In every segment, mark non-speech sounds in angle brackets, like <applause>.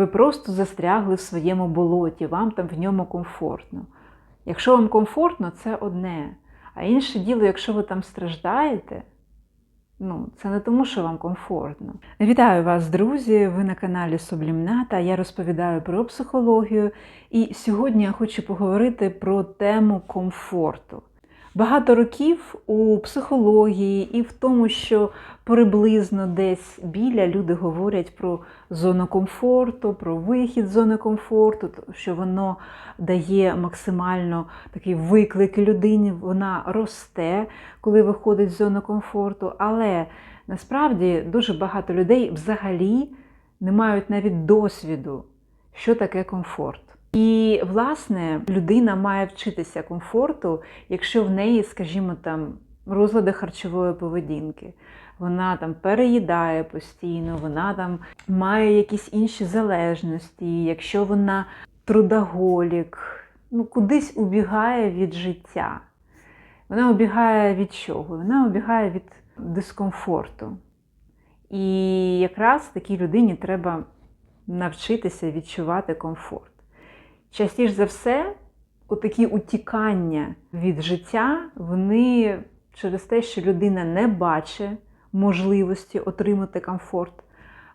Ви просто застрягли в своєму болоті, вам там в ньому комфортно. Якщо вам комфортно, це одне. А інше діло, якщо ви там страждаєте, ну, це не тому, що вам комфортно. Вітаю вас, друзі! Ви на каналі Сублімната. Я розповідаю про психологію. І сьогодні я хочу поговорити про тему комфорту. Багато років у психології і в тому, що приблизно десь біля люди говорять про зону комфорту, про вихід з зони комфорту, що воно дає максимально такий виклик людині, вона росте, коли виходить з зони комфорту. Але насправді дуже багато людей взагалі не мають навіть досвіду, що таке комфорт. І, власне, людина має вчитися комфорту, якщо в неї, скажімо, там розлади харчової поведінки. Вона там переїдає постійно, вона там має якісь інші залежності, якщо вона трудоголік, ну кудись убігає від життя. Вона убігає від чого? Вона убігає від дискомфорту. І якраз такій людині треба навчитися відчувати комфорт. Частіше за все, такі утікання від життя, вони через те, що людина не бачить можливості отримати комфорт,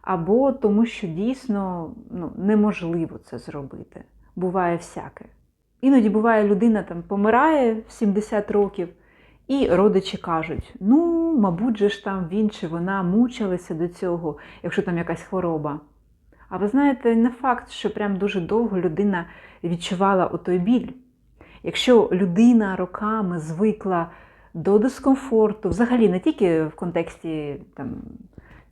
або тому, що дійсно ну, неможливо це зробити. Буває всяке. Іноді буває, людина там помирає в 70 років, і родичі кажуть: ну, мабуть, же ж там він чи вона мучилися до цього, якщо там якась хвороба. А ви знаєте, не факт, що прям дуже довго людина відчувала отой біль. Якщо людина роками звикла до дискомфорту, взагалі не тільки в контексті там,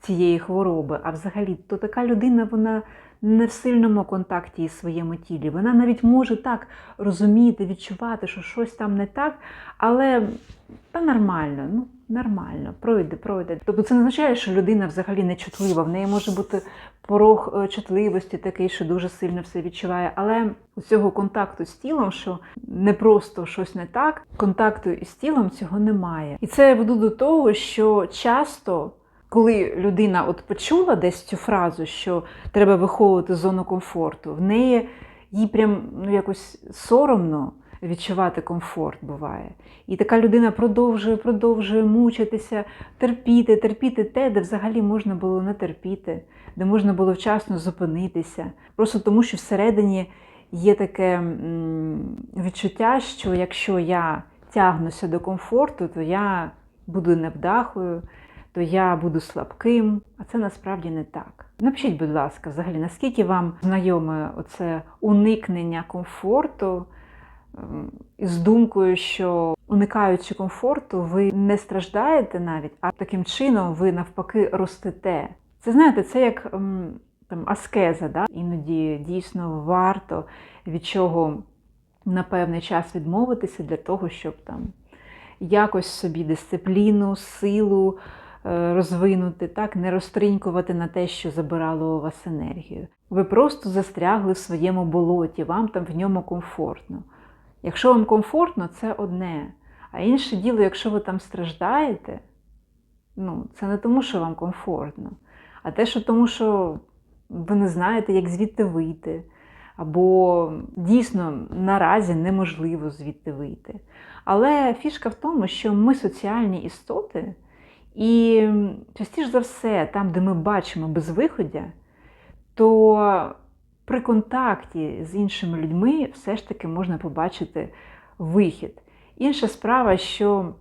цієї хвороби, а взагалі, то така людина вона не в сильному контакті із своєму тілі. Вона навіть може так розуміти, відчувати, що щось там не так, але та нормально, ну нормально, пройде, пройде. Тобто це не означає, що людина взагалі не чутлива. В неї може бути порог е, чутливості такий, що дуже сильно все відчуває. Але у цього контакту з тілом, що не просто щось не так, контакту із тілом цього немає. І це я веду до того, що часто. Коли людина от почула десь цю фразу, що треба виховувати зону комфорту, в неї їй прям ну, якось соромно відчувати комфорт буває. І така людина продовжує, продовжує мучитися, терпіти, терпіти те, де взагалі можна було не терпіти, де можна було вчасно зупинитися. Просто тому, що всередині є таке відчуття, що якщо я тягнуся до комфорту, то я буду невдахою то я буду слабким, а це насправді не так. Напишіть, будь ласка, взагалі, наскільки вам знайоме оце уникнення комфорту ем, з думкою, що уникаючи комфорту, ви не страждаєте навіть, а таким чином ви навпаки ростете. Це знаєте, це як ем, там аскеза, да? іноді дійсно варто від чого на певний час відмовитися для того, щоб там якось собі дисципліну, силу. Е, розвинути, так, не розтринькувати на те, що забирало у вас енергію. Ви просто застрягли в своєму болоті, вам там в ньому комфортно. Якщо вам комфортно, це одне. А інше діло, якщо ви там страждаєте, ну, це не тому, що вам комфортно, а те, що тому, що ви не знаєте, як звідти вийти. Або дійсно наразі неможливо звідти вийти. Але фішка в тому, що ми соціальні істоти, і частіше за все, там, де ми бачимо безвиходя, то при контакті з іншими людьми все ж таки можна побачити вихід. Інша справа, що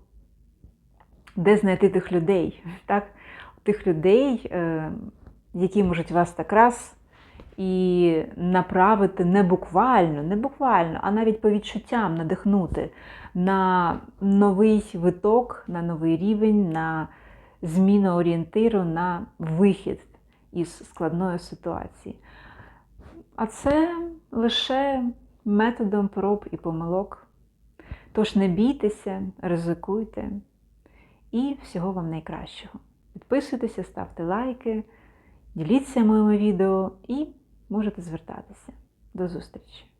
де знайти тих людей, <laughs> так? тих людей, е, які можуть вас так раз і направити не буквально, не буквально, а навіть по відчуттям надихнути на новий виток, на новий рівень. на зміна орієнтиру на вихід із складної ситуації. А це лише методом проб і помилок. Тож не бійтеся, ризикуйте і всього вам найкращого. Підписуйтеся, ставте лайки, діліться моїми відео і можете звертатися. До зустрічі!